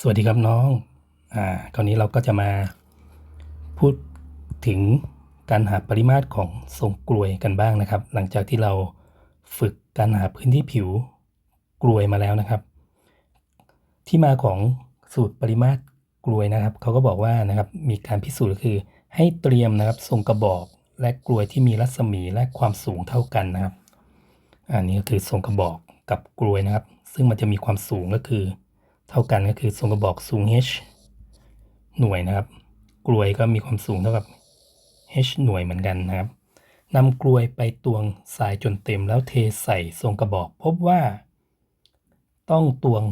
สวัสดีครับน้อง อ่า คราวนี้เราก็จะมาพูดถึงการหาปริมาตรของทรงกลวยกันบ้างนะครับ หลังจากที่เราฝึกการหาพื้นที่ผิวกลวยมาแล้วนะครับ ที่มาของสูตรปริมาตรกลวยนะครับ เขาก็บอกว่านะครับ มีการพิสูจน์คือให้เตรียมนะครับทรงกระบอกและกลวยที่มีรัศมีและความสูงเท่ากันนะครับ อันนี้ก็คือทรงกระบอกกับกลวยนะครับ ซึ่งมันจะมีความสูงก็คือ เท่ากันก็คือทรงกระบอกสูง h หน่วยนะครับ กลวยก็มีความสูงเท่ากับ h หน่วยเหมือนกันนะครับนำกลวยไปตวงทรายจนเต็มแล้วเทใส่ทรงกระบอก พบว่า ต้องตวง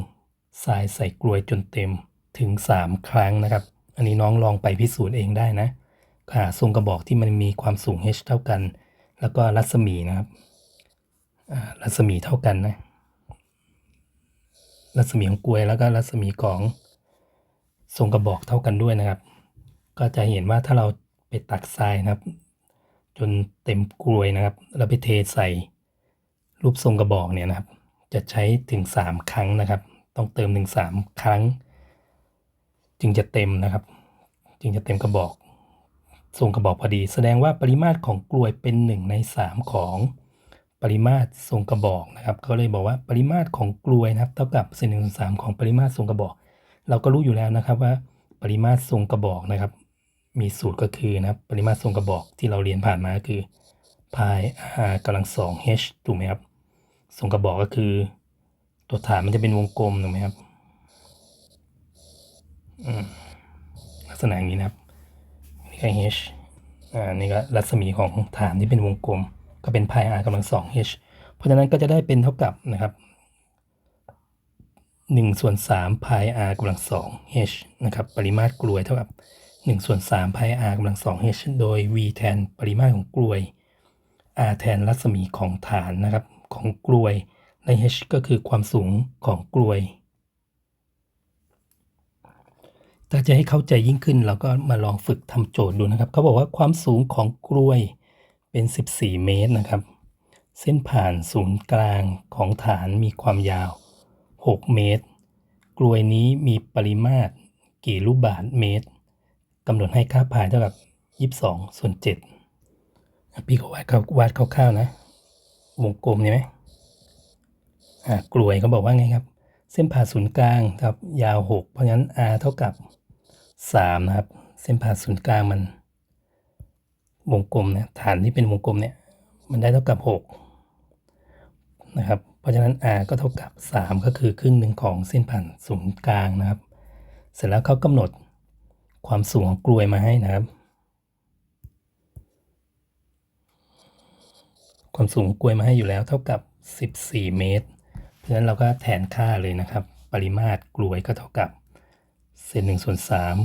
ทรายใส่กลวยจนเต็มถึง 3 ครั้งนะครับ อันนี้น้องลองไปพิสูจน์เองได้นะหาทรงกระบอกที่มันมีความสูง h เท่ากัน แล้วก็รัศมีนะครับรัศมีเท่ากันนะ รัศมีของกลวยแล้วก็รัศมีของทรงกระบอกเท่ากันด้วยนะครับ ก็จะเห็นว่าถ้าเราไปตักทรายนะครับ จนเต็มกลวยนะครับแล้วไปเทใส่รูปทรงกระบอกเนี่ยนะครับ จะใช้ถึง 3 ครั้งนะครับ ต้องเติมถึง3ครั้ง จึงจะเต็มนะครับ จึงจะเต็มกระบอกทรงกระบอกพอดี แสดงว่าปริมาตรของกลวยเป็น 1 ใน 3 ของ ปริมาตรทรงกระบอกนะครับเขาเลยบอกว่าปริมาตรของกลวยนะครับ เท่ากับเศษหนึ่งส่วนสามของปริมาตรทรงกระบอก เราก็รู้อยู่แล้วนะครับว่าปริมาตรทรงกระบอกนะครับ มีสูตรก็คือนะครับ ปริมาตรทรงกระบอกที่เราเรียนผ่านมาคือ pi r กำลังสอง h ถูกไหมครับทรงกระบอกก็คือ ตัวฐานมันจะเป็นวงกลมถูกไหมครับลักษณะอย่างนี้นะครับนี่ก็ h อ่านี่ก็รัศมีของฐานที่เป็นวงกลม ก็เป็น pi r กำลังสอง h เพราะฉะนั้นก็จะได้เป็นเท่ากับนะครับ1ส่วน3 pi r กำลังสอง h นะครับปริมาตรกลวยเท่ากับ1ส่วน3 pi r กำลังสอง h โดย v แทนปริมาตรของกลวย r แทนรัศมีของฐานนะครับของกลวย และ h ก็คือความสูงของกลวย ถ้าจะให้เข้าใจยิ่งขึ้นเราก็มาลองฝึกทำโจทย์ดูนะครับ เขาบอกว่าความสูงของกลวย เป็น 14 เมตรนะครับ เส้นผ่านศูนย์กลางของฐานมีความยาว 6 เมตร กลวยนี้มีปริมาตรกี่ลูกบาศก์เมตรกำหนดให้ค่าพายเท่ากับ 22 ส่วน7พี่ก็วาดวาดคร่าวๆนะ วงกลมใช่ไหมกลวยเขาบอกว่าไงครับ เส้นผ่าศูนย์กลางครับยาว 6 เพราะฉะนั้น r เท่ากับ 3 นะครับ เส้นผ่าศูนย์กลางมัน วงกลมเนี่ยฐานที่เป็นวงกลมเนี่ยมันได้เท่ากับ 6 นะครับ เพราะฉะนั้น r ก็เท่ากับ 3 ก็คือครึ่งหนึ่งของเส้นผ่านศูนย์กลางนะครับ เสร็จแล้วเขากำหนดความสูงของกลวยมาให้นะครับ ความสูงกลวยมาให้อยู่แล้วเท่ากับ 14 เมตร เพราะฉะนั้นเราก็แทนค่าเลยนะครับ ปริมาตรกลวยก็เท่ากับเศษงส่วนสาม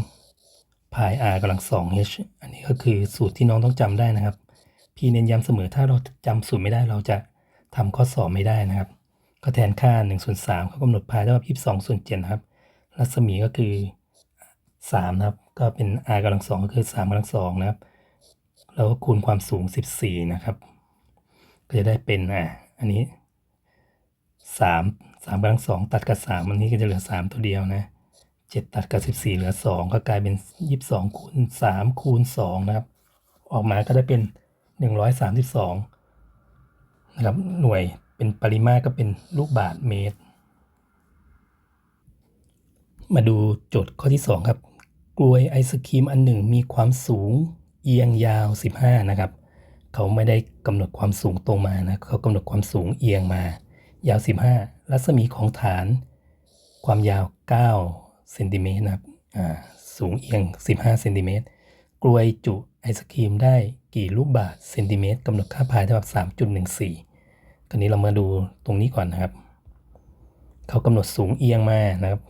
pi r กำลัง 2h อันนี้ก็คือสูตรที่น้องต้องจำได้นะครับ พี่เน้นย้ำเสมอถ้าเราจำสูตรไม่ได้เราจะทำข้อสอบไม่ได้นะครับ ก็แทนค่า1ส่วน3เขากำหนด pi เท่ากับ22ส่วน7นะครับ รัศมีก็คือ3นะครับ ก็เป็น r กำลัง 2 ก็คือ3กำลัง2นะครับ แล้วก็คูณความสูง 14 นะครับ ก็จะได้เป็นอะอันนี้ 3 3กำลัง2ตัดกับ 3 อันนี้ก็จะเหลือ 3 ตัวเดียวนะ เจ็ดตัดกับสิบสี่เหลือสองก็กลายเป็นยี่สิบสองคูณสามคูณสองนะครับ ออกมาก็ได้เป็นหนึ่งร้อยสามสิบสองนะครับ หน่วยเป็นปริมาตรก็เป็นลูกบาศก์เมตร มาดูโจทย์ข้อที่ 2 ครับ กลวยไอศครีมอันหนึ่งมีความสูงเอียงยาว 15 นะครับ เขาไม่ได้กำหนดความสูงตรงมานะ เขากำหนดความสูงเอียงมา ยาว 15 รัศมีของฐาน ความยาว 9 เซนติเมตรนะครับอ่าสูงเอียง 15เซนติเมตรกลวยจุไอศครีมได้กี่ลูกบาศก์เซนติเมตรกำหนดค่าพายเท่ากับ3.14คราวนี้เรามาดูตรงนี้ก่อนนะครับ เขากำหนดสูงเอียงมานะครับ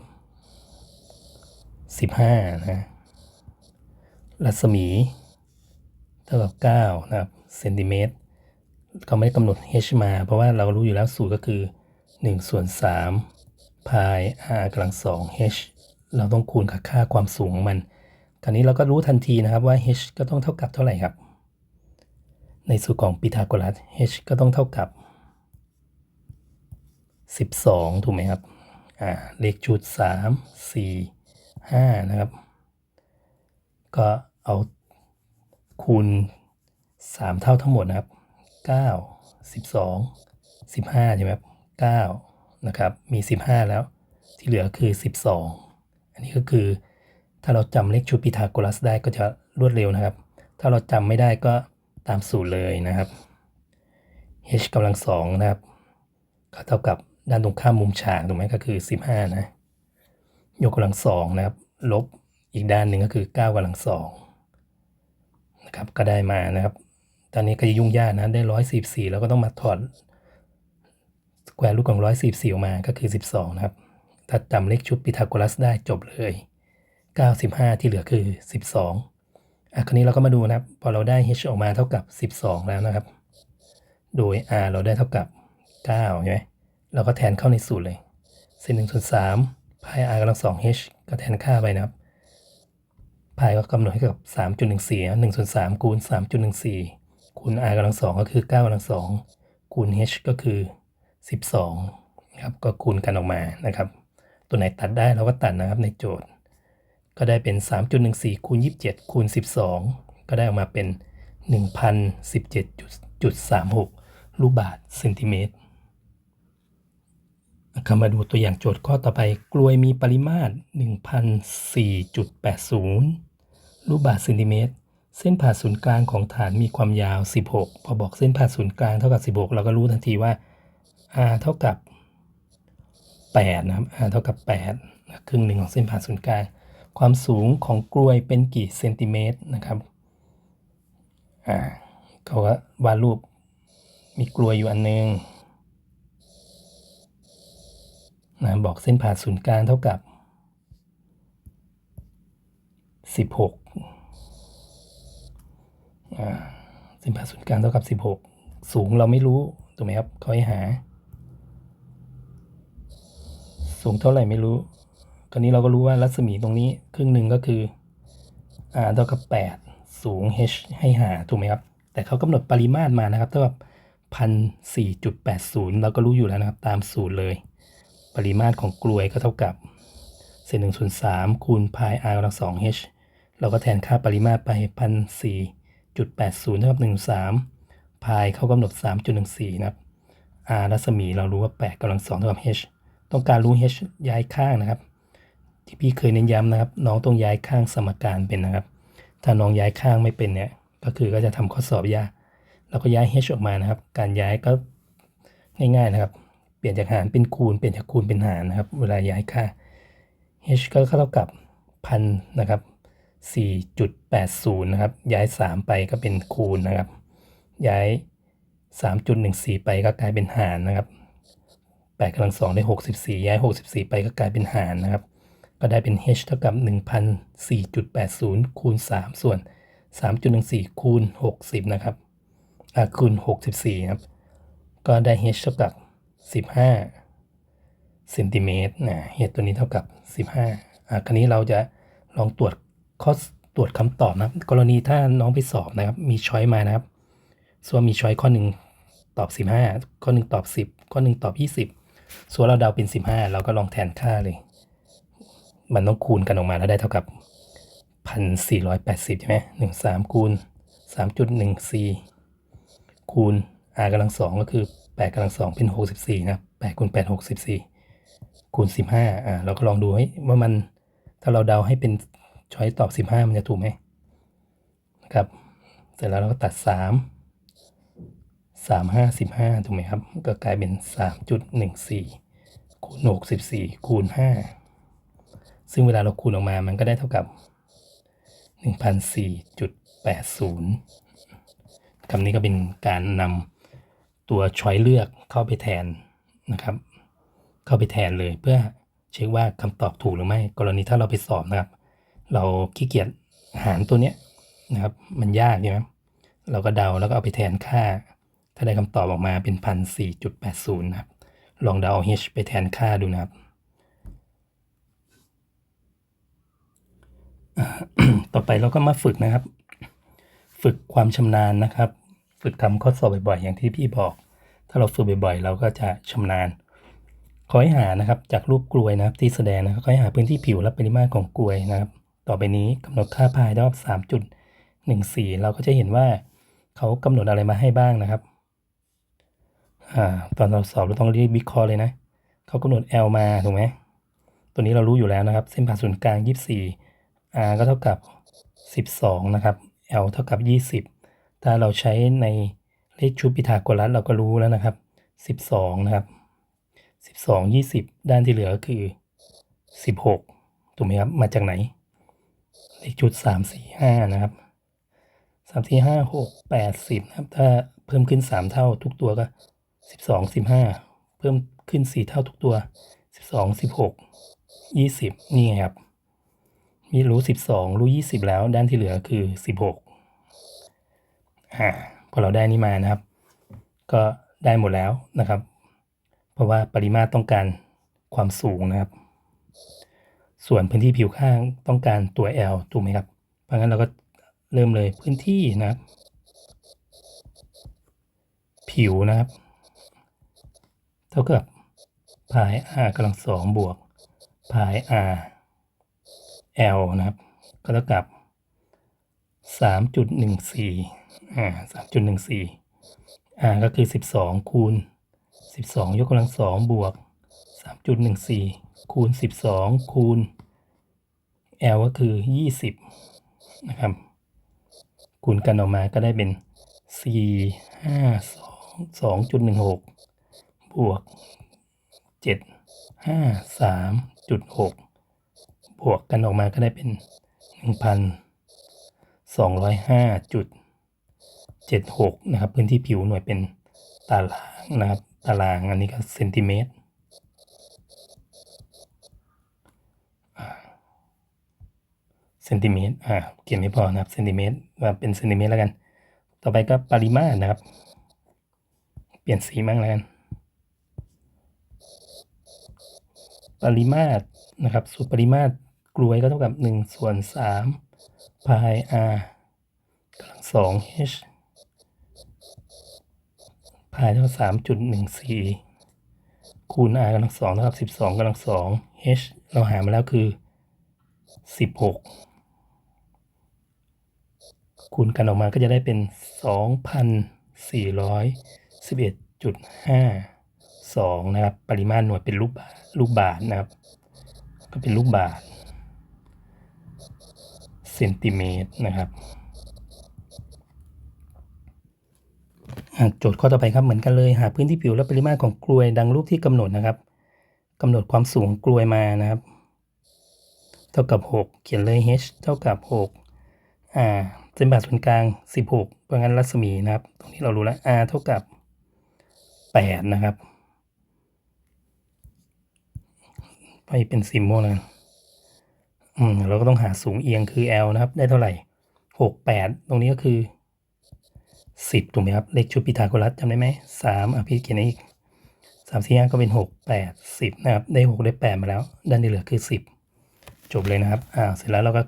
15นะรัศมีเท่ากับ9นะครับเซนติเมตรเขาไม่ได้กำหนด h มา เพราะว่าเรารู้อยู่แล้วสูตรก็คือ1ส่วน3 pi r กำลัง2 h เราต้องคูณกับค่าความสูงของมัน คราวนี้เราก็รู้ทันทีนะครับว่า h ก็ต้องเท่ากับเท่าไหร่ครับ ในสูตรของพีทาโกรัส h ก็ต้องเท่ากับ 12 ถูกไหมครับ อ่า เลขชุดสามสี่ห้านะครับ ก็เอาคูณสามเท่าทั้งหมดนะครับเก้าสิบสองสิบห้าใช่ไหมครับเก้านะครับ มีสิบห้าแล้ว ที่เหลือคือสิบส อันนี้ก็คือ ถ้าเราจำเลขชุดพีทาโกรัสได้ก็จะรวดเร็วนะครับ ถ้าเราจำไม่ได้ก็ตามสูตรเลยนะครับ h กำลังสองนะครับก็เท่ากับด้านตรงข้ามมุมฉากถูกไหมก็คือ 15 นะ ยกกำลังสองนะครับ ลบอีกด้านหนึ่งก็คือ 9กำลังสองนะครับก็ได้มานะครับ ตอนนี้ก็จะยุ่งยากนะได้144แล้วก็ต้องมาถอดสแควร์รูทของ144ออกมาก็คือ12นะครับ ถ้าจำเลขชุดพีทาโกรัสได้จบเลย 95 ที่เหลือคือ 12 อะ คราวนี้เราก็มาดูนะครับ พอเราได้ h ออกมาเท่ากับ 12 แล้วนะครับ โดย r เราได้เท่ากับ9ใช่ไหมเราก็แทนเข้าในสูตรเลยเศษหนึ่งส่วนสามพาย r กำลังสอง h ก็แทนค่าไปนะครับพายก็กำหนดให้กับสามจุดหนึ่งสี่หนึ่งส่วนสามคูณสามจุดหนึ่งสี่คูณ r กำลังสองก็คือเก้ากำลังสองคูณ h ก็คือสิบสองนะครับก็คูณกันออกมานะครับ ตัวไหนตัดได้เราก็ตัดนะครับในโจทย์ ก็ได้เป็น 3.14คูณ27คูณ12 ก็ได้ออกมาเป็น 1,017.36 ลูกบาทเซนติเมตรคำมาดูตัวอย่างโจทย์ข้อต่อไป กลวยมีปริมาตร 1,004.80 ลูกบาศก์เซนติเมตร เส้นผ่าศูนย์กลางของฐานมีความยาว 16 พอบอกเส้นผ่าศูนย์กลางเท่ากับ 16 เราก็รู้ทันทีว่า r เท่ากับ 8 นะครับ r เท่ากับ 8 ครึ่งหนึ่งของเส้นผ่าศูนย์กลาง ความสูงของกลวยเป็นกี่เซนติเมตรนะครับ อ่าเขาก็วาดรูปมีกลวยอยู่อันนึงนะบอกเส้นผ่าศูนย์กลางเท่ากับ 16 เส้นผ่าศูนย์กลางเท่ากับ 16 สูงเราไม่รู้ ถูกไหมครับเขาให้หา สูงเท่าไหร่ไม่รู้คราวนี้เราก็รู้ว่ารัศมีตรงนี้ครึ่งหนึ่งก็คือ r เท่ากับ8สูง h ให้หาถูกไหมครับ แต่เขากำหนดปริมาตรมานะครับเท่ากับพันสี่จุดแปดศูนย์เราก็รู้อยู่แล้วนะครับ ตามสูตรเลย ปริมาตรของกลวยก็เท่ากับเศษหนึ่งส่วนสามคูณพาย r กำลังสอง h เราก็แทนค่าปริมาตรไปพันสี่จุดแปดศูนย์เท่ากับหนึ่งสามพายเขากำหนดสามจุดหนึ่งสี่นะครับ r รัศมีเรารู้ว่าแปดกำลังสองเท่ากับ h ต้องการรู้ h ย้ายข้างนะครับ ที่พี่เคยเน้นย้ำนะครับ น้องต้องย้ายข้างสมการเป็นนะครับ ถ้าน้องย้ายข้างไม่เป็นเนี่ยก็คือก็จะทำข้อสอบยากแล้วก็ย้าย h ออกมานะครับ การย้ายก็ง่ายๆนะครับ เปลี่ยนจากหารเป็นคูณ เปลี่ยนจากคูณเป็นหารนะครับ เวลาย้ายค่า h ก็เท่ากับพันนะครับ4.80 นะครับ ย้าย 3 ไปก็เป็นคูณนะครับ ย้าย 3.14 ไปก็กลายเป็นหารนะครับ 8กำลังสองได้64ย้าย64ไปก็กลายเป็นหารนะครับ ก็ได้เป็น h เท่ากับ1,004.80คูณ3ส่วน3.14คูณ60นะครับอ่าคูณ64นะครับ ก็ได้ h เท่ากับ15เซนติเมตรนะ h ตัวนี้เท่ากับ15อ่าคราวนี้เราจะลองตรวจข้อตรวจคำตอบนะครับ กรณีถ้าน้องไปสอบนะครับ มีช้อยมานะครับส่วนมีช้อยข้อหนึ่งตอบ 15 ข้อหนึ่งตอบ 10 ข้อหนึ่งตอบ 20 ส่วนเราเดาเป็น 15 เราก็ลองแทนค่าเลย มันต้องคูณกันออกมาแล้วได้เท่ากับ 1,480 ใช่ไหมหนึ่งสามคูณ 3.14 คูณ r กำลังสองก็คือ 8กำลังสองเป็น 64 นะครับ8คูณ8 64 คูณ 15 อ่าเราก็ลองดูให้ว่ามันถ้าเราเดาให้เป็นช้อยตอบ 15 มันจะถูกไหมนะครับ เสร็จแล้วเราก็ตัด 3 3 5 15ถูกไหมครับ ก็กลายเป็น3.14คูณ64คูณ5ซึ่งเวลาเราคูณออกมามันก็ได้เท่ากับ1,004.80คำนี้ก็เป็นการนำตัวช้อยเลือกเข้าไปแทนนะครับ เข้าไปแทนเลยเพื่อเช็คว่าคำตอบถูกหรือไม่ กรณีถ้าเราไปสอบนะครับ เราขี้เกียจหารตัวเนี้ยนะครับ มันยากใช่ไหมเราก็เดาแล้วก็เอาไปแทนค่า ถ้าได้คำตอบออกมาเป็นพันสี่จุดแปดศูนย์นะครับ ลองเดา h ไปแทนค่าดูนะครับ ต่อไปเราก็มาฝึกนะครับ ฝึกความชำนาญนะครับ ฝึกทำข้อสอบบ่อยๆ อย่างที่พี่บอก ถ้าเราฝึกบ่อยๆ เราก็จะชำนาญขอให้หานะครับจากรูปกลวยนะครับที่แสดงนะครับขอให้หาพื้นที่ผิวและปริมาตรของกลวยนะครับ ต่อไปนี้กำหนดค่าพายรอบ3.14 เราก็จะเห็นว่าเขากำหนดอะไรมาให้บ้างนะครับ อ่าตอนเราสอบเราต้องรีบวิเคราะห์เลยนะเขากำหนด L มาถูกไหมตัวนี้เรารู้อยู่แล้วนะครับ เส้นผ่าศูนย์กลาง 24 R ก็เท่ากับ 12 นะครับ L เท่ากับ 20 ถ้าเราใช้ในเลขชุดปิทาโกรัสเราก็รู้แล้วนะครับ 12 นะครับ 12 20 ด้านที่เหลือคือ 16 ถูกไหมครับ มาจากไหน เลขชุด 3 4 5 นะครับ 3 4 5 6 8 10 นะครับ ถ้าเพิ่มขึ้น 3 เท่าทุกตัวก็ 12 15เพิ่มขึ้น4เท่าทุกตัว12 16 20นี่ไงครับ มีรู้12รู้20แล้วด้านที่เหลือคือ16อ่าพอเราได้นี่มานะครับ ก็ได้หมดแล้วนะครับ เพราะว่าปริมาตรต้องการความสูงนะครับ ส่วนพื้นที่ผิวข้างต้องการตัว L ถูกไหมครับ เพราะงั้นเราก็เริ่มเลยพื้นที่นะครับ ผิวนะครับ ท่ากับพาย r กำลังสองบวกพาย r L นะครับ ก็เท่ากับ3.14อ่า3.14 R ก็คือ12คูณ12ยกกำลังสองบวก3.14คูณ12คูณ L ก็คือ20นะครับ คูณกันออกมาก็ได้เป็น4 5 2 2.16 บวก7 5 3.6บวกกันออกมาก็ได้เป็น1,205.76นะครับพื้นที่ผิวหน่วยเป็นตารางนะครับตารางอันนี้ก็เซนติเมตรเซนติเมตรอ่าเขียนไม่พอนะครับเซนติเมตรว่าเป็นเซนติเมตรแล้วกัน ต่อไปก็ปริมาตรนะครับ เปลี่ยนสีมั่งแล้วกัน ปริมาตรนะครับ สูตรปริมาตรกลวยก็เท่ากับ 1 ส่วน3พาย r กำลังสอง h พายเท่าสามจุดหนึ่งสี่คูณ r กำลังสองเท่ากับสิบสองกำลังสอง h เราหามาแล้วคือสิบหกคูณกันออกมาก็จะได้เป็นสองพันสี่ร้อยสิบเอ็ดจุดห้า สองนะครับ ปริมาตรหน่วยเป็นลูกบาทลูกบาศก์นะครับ ก็เป็นลูกบาศก์เซนติเมตรนะครับโจทย์ข้อต่อไปครับเหมือนกันเลย หาพื้นที่ผิวและปริมาตรของกลวยดังรูปที่กำหนดนะครับกำหนดความสูงของกลวยมานะครับ เท่ากับ 6 เขียนเลย h เท่ากับ6อ่าเส้นผ่าศูนย์กลาง 16เพราะงั้นรัศมีนะครับ ตรงนี้เรารู้แล้ว r เท่ากับ 8 นะครับ ไปเป็นซิมโมแล้วกันอืมเราก็ต้องหาสูงเอียงคือ L นะครับ ได้เท่าไหร่6 8ตรงนี้ก็คือสิบถูกไหมครับ เลขชุดพีทาโกรัสจำได้ไหมสามอะพี่เขียนอีกสามสี่ห้าก็เป็นหกแปดสิบนะครับ ได้หกได้แปดมาแล้ว ด้านที่เหลือคือสิบจบเลยนะครับ อ่า เสร็จแล้วเราก็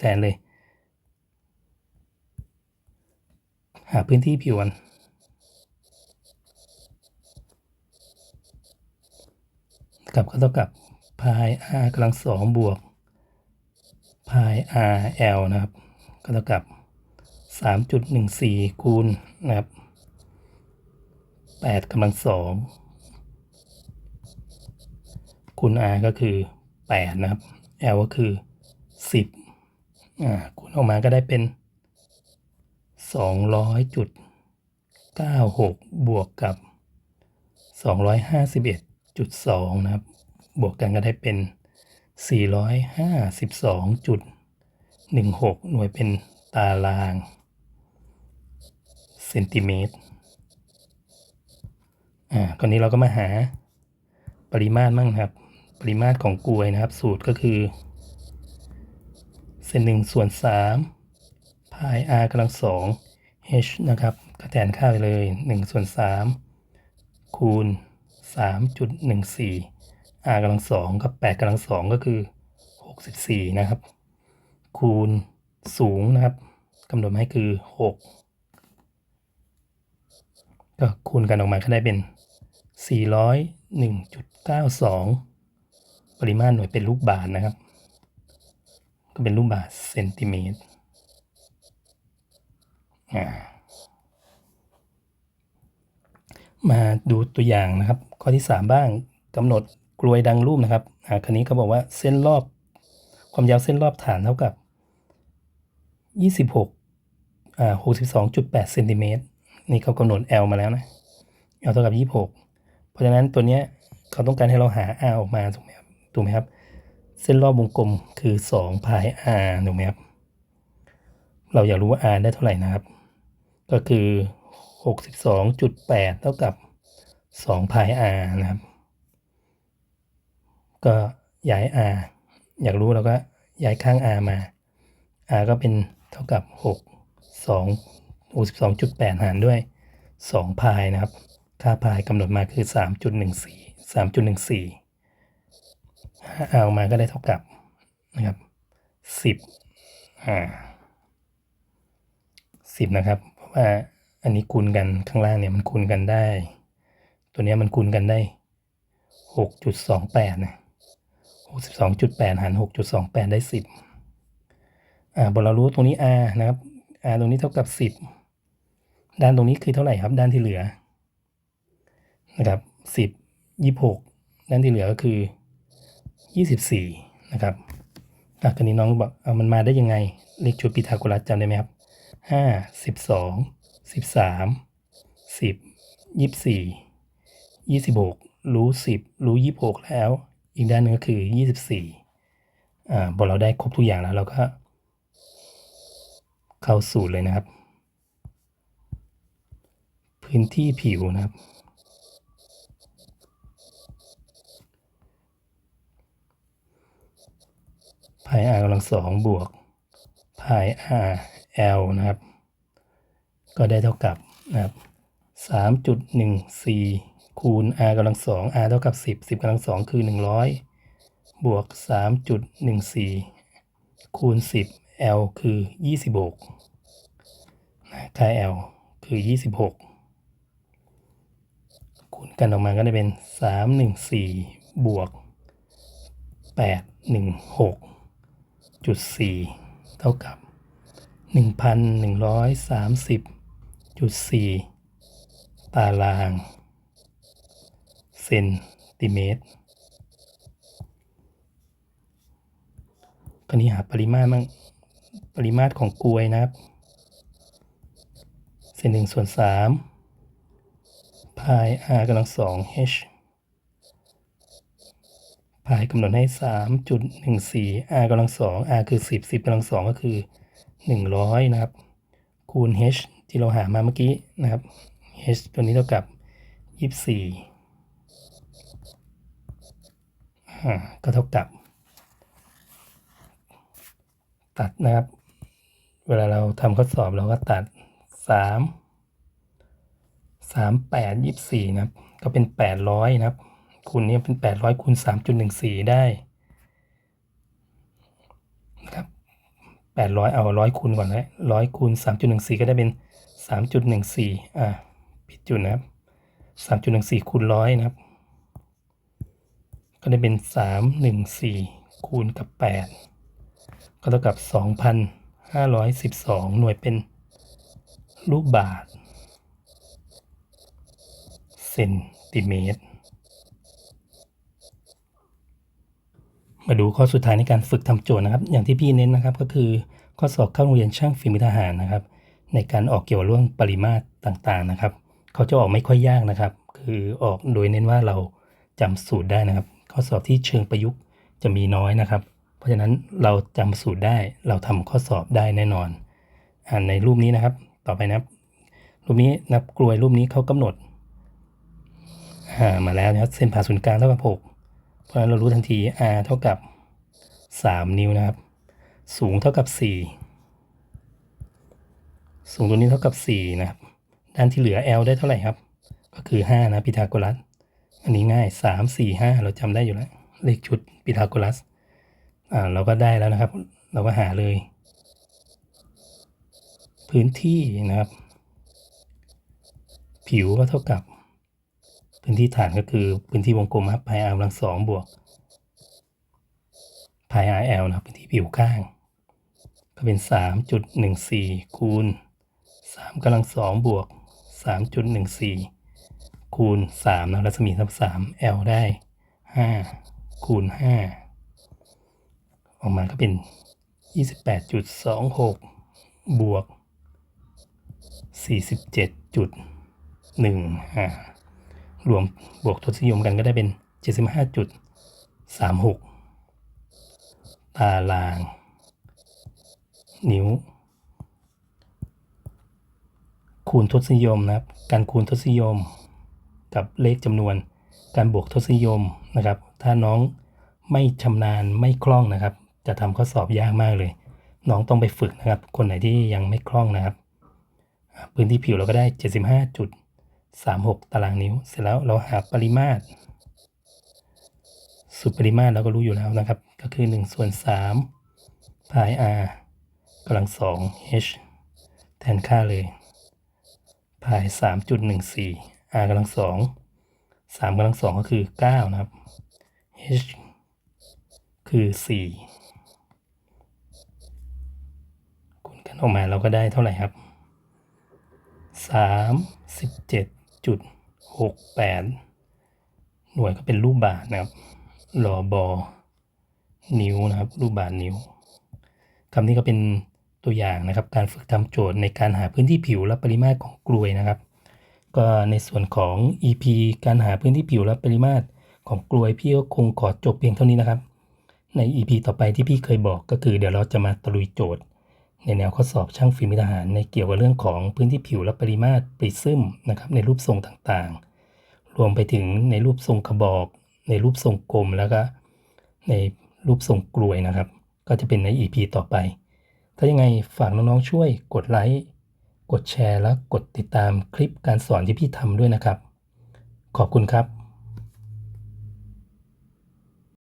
แทนเลย หาพื้นที่ผิวกันกับก็เท่ากับาย r กำลังสองบวกพาย r l นะครับ ก็เท่ากับสามจุดหนึ่งสี่คูณนะครับแปดกำลังสองคูณ r ก็คือแปดนะครับ l ก็คือสิบอ่าคูณออกมาก็ได้เป็นสองร้อยจุดเก้าหกบวกกับสองร้อยห้าสิบเอ็ดจุดสองนะครับ บวกกันก็ได้เป็นสี่ร้อยห้าสิบสองจุดหนึ่งหกหน่วยเป็นตารางเซนติเมตร อ่าคราวนี้เราก็มาหาปริมาตรมั่งครับ ปริมาตรของกลวยนะครับ สูตรก็คือเซนหนึ่งส่วนสามพาย r กำลังสอง h นะครับก็แทนค่าไปเลยหนึ่งส่วนสามคูณสามจุดหนึ่งสี่ r กำลังสองกับแปดกำลังสองก็คือหกสิบสี่นะครับ คูณสูงนะครับกำหนดให้คือหกก็คูณกันออกมาก็ได้เป็น 401.92 ปริมาตรหน่วยเป็นลูกบาศนะครับ ก็เป็นลูกบาศเซนติเมตรมาดูตัวอย่างนะครับ ข้อที่ 3 บ้างกำหนด กลวยดังรูปนะครับอ่าคันนี้เขาบอกว่าเส้นรอบ ความยาวเส้นรอบฐานเท่ากับ26อ่า62.8เซนติเมตรนี่เขากำหนด L มาแล้วนะ L เท่ากับ26เพราะฉะนั้นตัวเนี้ยเขาต้องการให้เราหา R ออกมาถูกไหมครับถูกไหมครับ เส้นรอบวงกลมคือ2พาย R ถูกไหมครับ เราอยากรู้ว่า R ได้เท่าไหร่นะครับ ก็คือ 62.8 เท่ากับ2พาย R นะครับ ก็ย้าย R อยากรู้เราก็ย้ายข้าง R มา R ก็เป็นเท่ากับ 6 2 62.8 หารด้วย 2 พายนะครับ ค่าพายกำหนดมาคือ 3.14 3.14เอาออกมาก็ได้เท่ากับนะครับ 10อ่า10 นะครับ เพราะว่าอันนี้คูณกันข้างล่างเนี่ยมันคูณกันได้ ตัวนี้มันคูณกันได้ 6.28 นะ 62.8หาร6.28ได้10อ่าบเรารู้ตรงนี้ r นะครับ r ตรงนี้เท่ากับ10ด้านตรงนี้คือเท่าไหร่ครับ ด้านที่เหลือนะครับ10 26ด้านที่เหลือก็คือ24นะครับอะคราวนี้น้องบอกเอามันมาได้ยังไง เลขชุดพีทาโกรัสจำได้ไหมครับ5 12 13 10 24 26รู้10รู้26แล้ว อีกด้านหนึงก็คือ 24อ่าพอเราได้ครบทุกอย่างแล้วเราก็ เข้าสูตรเลยนะครับ พื้นที่ผิวนะครับ พาย r กำลังสองบวกพาย r l นะครับ ก็ได้เท่ากับนะครับสามจุดหนึ่งสี่ คูณ r กำลังสอง r เท่ากับสิบสิบกำลังสองคือหนึ่งร้อยบวกสามจุดหนึ่งสี่คูณสิบ l คือยี่สิบหกค่า l คือยี่สิบหกคูณกันออกมาก็ได้เป็นสามหนึ่งสี่บวกแปดหนึ่งหกจุดสี่เท่ากับหนึ่งพันหนึ่งร้อยสามสิบจุดสี่ตาราง เซนติเมตรคราวนี้หาปริมาตรมั่งปริมาตรของกลวยนะครับเซนหนึ่งส่วนสามพาย r กำลังสอง h พายกำหนดให้สามจุดหนึ่งสี่ r กำลังสอง r คือสิบสิบกำลังสองก็คือหนึ่งร้อยนะครับ คูณ h ที่เราหามาเมื่อกี้นะครับ h ตัวนี้เท่ากับยี่สิบสี่อ่า ก็เท่ากับ ตัดนะครับ เวลาเราทำข้อสอบเราก็ตัดสามสามแปดยี่สี่นะครับ ก็เป็นแปดร้อยนะครับ คูณนี้เป็นแปดร้อยคูณสามจุดหนึ่งสี่ได้นะครับแปดร้อยเอาร้อยคูณก่อนนะร้อยคูณสามจุดหนึ่งสี่ก็ได้เป็นสามจุดหนึ่งสี่อ่าผิดจุดนะครับสามจุดหนึ่งสี่คูณร้อยนะครับ ก็ได้เป็นสามหนึ่งสี่คูณกับแปดก็เท่ากับสองพันห้าร้อยสิบสองหน่วยเป็นลูกบาศก์เซนติเมตร มาดูข้อสุดท้ายในการฝึกทำโจทย์นะครับ อย่างที่พี่เน้นนะครับก็คือข้อสอบเข้าโรงเรียนช่างฝีมือทหารนะครับ ในการออกเกี่ยวเรื่องปริมาตรต่างๆนะครับ เขาจะออกไม่ค่อยยากนะครับ คือออกโดยเน้นว่าเราจำสูตรได้นะครับ ข้อสอบที่เชิงประยุกต์จะมีน้อยนะครับ เพราะฉะนั้นเราจำสูตรได้เราทำข้อสอบได้แน่นอน อ่าในรูปนี้นะครับ ต่อไปนะครับ รูปนี้นับกลวยรูปนี้เขากำหนดอ่ามาแล้วนะครับเส้นผ่าศูนย์กลางเท่ากับ6เพราะฉะนั้นเรารู้ทันที r เท่ากับ 3 นิ้วนะครับ สูงเท่ากับ 4 สูงตัวนี้เท่ากับ 4 นะครับ ด้านที่เหลือ L ได้เท่าไหร่ครับ ก็คือ 5 นะพีทาโกรัส อันนี้ง่าย 3 4 5 เราจำได้อยู่แล้ว เลขชุดพีทาโกรัส อ่า เราก็ได้แล้วนะครับ เราก็หาเลย พื้นที่นะครับ ผิวก็เท่ากับ พื้นที่ฐานก็คือพื้นที่วงกลมครับ pi r กำลังสองบวก pi rl นะครับ พื้นที่ผิวข้าง ก็เป็นสามจุดหนึ่งสี่คูณสามกำลังสองบวกสามจุดหนึ่งสี่ คูณสามนะรัศมีทับสาม l ได้ห้าคูณห้าออกมาก็เป็นยี่สิบแปดจุดสองหกบวกสี่สิบเจ็ดจุดหนึ่งห้ารวมบวกทศนิยมกันก็ได้เป็นเจ็ดสิบห้าจุดสามหกตาราง นิ้วคูณทศนิยมนะครับ การคูณทศนิยม กับเลขจำนวน การบวกทศนิยมนะครับ ถ้าน้องไม่ชำนาญไม่คล่องนะครับ จะทำข้อสอบยากมากเลย น้องต้องไปฝึกนะครับ คนไหนที่ยังไม่คล่องนะครับพื้นที่ผิวเราก็ได้ 75.36 ตารางนิ้ว เสร็จแล้วเราหาปริมาตรสุดปริมาตรเราก็รู้อยู่แล้วนะครับ ก็คือ1ส่วน3 pi r กำลังสอง h แทนค่าเลย pi 3.14 r กำลังสอง3กำลังสองก็คือ9นะครับ h คือ4คูณกันออกมาเราก็ได้เท่าไหร่ครับ37.68หน่วยก็เป็นรูปบาทนะครับรอบอนิ้วนะครับ รูปบาทนิ้วคำนี้ก็เป็นตัวอย่างนะครับ การฝึกทำโจทย์ในการหาพื้นที่ผิวและปริมาตรของกลวยนะครับ ก็ในส่วนของ EP การหาพื้นที่ผิวและปริมาตรของกลวยพี่ก็คงขอจบเพียงเท่านี้นะครับ ใน EP ต่อไปที่พี่เคยบอกก็คือเดี๋ยวเราจะมาตลุยโจทย์ ในแนวข้อสอบช่างฝีมือทหาร ในเกี่ยวกับเรื่องของพื้นที่ผิวและปริมาตรปริซึมนะครับในรูปทรงต่างๆ รวมไปถึงในรูปทรงกระบอก ในรูปทรงกลมแล้วก็ในรูปทรงกลวยนะครับ ก็จะเป็นใน EP ต่อไป ถ้ายังไงฝากน้องๆช่วยกดไลค์ กดแชร์และกดติดตามคลิปการสอนที่พี่ทำด้วยนะครับ ขอบคุณครับ